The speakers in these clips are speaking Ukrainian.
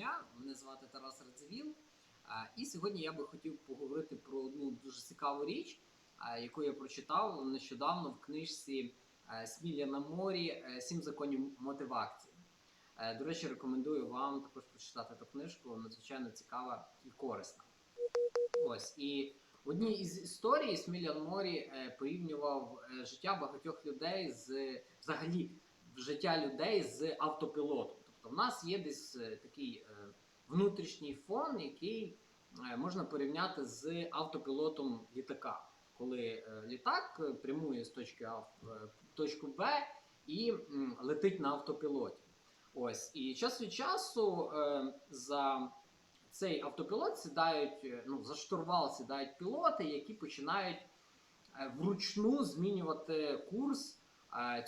дня. Мене звати Тарас Радзивіл. І сьогодні я би хотів поговорити про одну дуже цікаву річ, яку я прочитав нещодавно в книжці Смілля на морі е, Сім законів мотивації. Е, До речі, рекомендую вам також прочитати ту книжку, надзвичайно цікава і корисна. Ось і в одній із історій Смілян Морі е, порівнював життя багатьох людей з взагалі життя людей з автопілотом. Тобто, в нас є десь е, такий е, внутрішній фон, який е, можна порівняти з автопілотом літака, коли літак прямує з точки А в точку Б і летить на автопілоті. Ось і час від часу за цей автопілот сідають, ну, за штурвал сідають пілоти, які починають вручну змінювати курс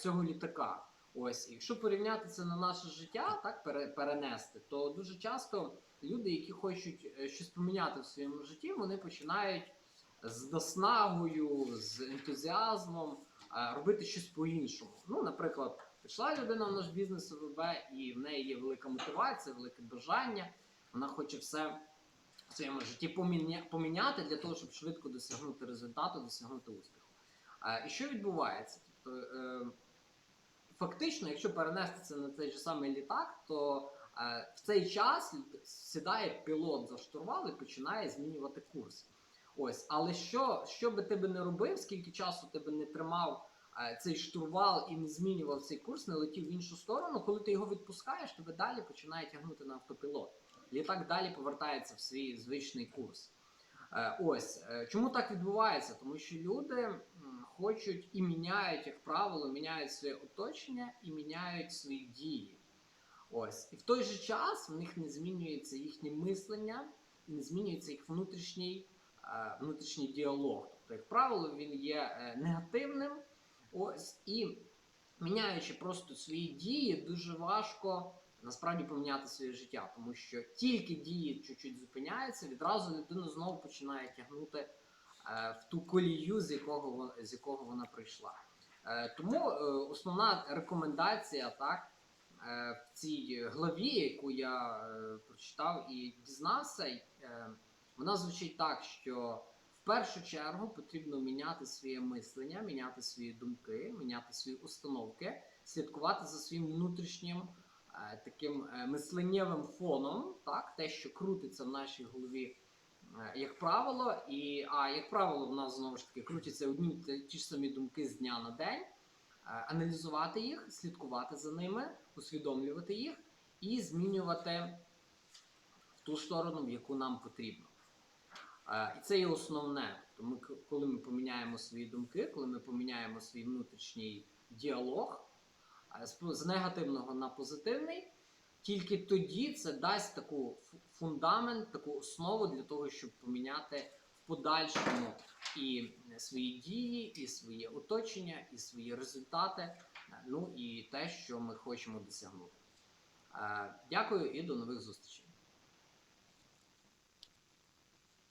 цього літака. Ось, якщо порівняти це на наше життя, так перенести, то дуже часто люди, які хочуть е, щось поміняти в своєму житті, вони починають з наснагою, з ентузіазмом е, робити щось по-іншому. Ну, наприклад, прийшла людина в наш бізнес ОВБ, і в неї є велика мотивація, велике бажання. Вона хоче все в своєму житті поміняти для того, щоб швидко досягнути результату, досягнути успіху. Е, І що відбувається? Тобто, фактично, якщо перенести це на цей же самий літак, то е, в цей час сідає пілот за штурвал і починає змінювати курс. Ось, але що, що би ти би не робив, скільки часу ти би не тримав е, цей штурвал і не змінював цей курс, не летів в іншу сторону, коли ти його відпускаєш, тебе далі починає тягнути на автопілот. Літак далі повертається в свій звичний курс. Е, Ось е, чому так відбувається? Тому що люди хочуть і міняють, як правило, міняють своє оточення і міняють свої дії. Ось. І в той же час в них не змінюється їхнє мислення і не змінюється їх внутрішній, е, внутрішній діалог. Тобто, як правило, він є е, негативним. Ось, і міняючи просто свої дії, дуже важко насправді поміняти своє життя, тому що тільки дії чуть-чуть зупиняються, відразу людину знову починає тягнути в ту колію, з якого з якого вона прийшла. Е, тому е, основна рекомендація так, е, в цій главі, яку я е, прочитав і дізнався, е, вона звучить так, що в першу чергу потрібно міняти своє мислення, міняти свої думки, міняти свої установки, слідкувати за своїм внутрішнім е, таким е, мисленнєвим фоном, так, те, що крутиться в нашій голові, е, як правило, і а як правило, в нас знову ж таки крутяться одні ті ж самі думки з дня на день, е, аналізувати їх, слідкувати за ними, усвідомлювати їх і змінювати в ту сторону, в яку нам потрібно. Е, І це є основне. Тому коли ми поміняємо свої думки, коли ми поміняємо свій внутрішній діалог е, з негативного на позитивний, тільки тоді це дасть таку фундамент, таку основу для того, щоб поміняти в подальшому і свої дії, і своє оточення, і свої результати, е, ну і те, що ми хочемо досягнути. Е, Дякую і до нових зустрічей.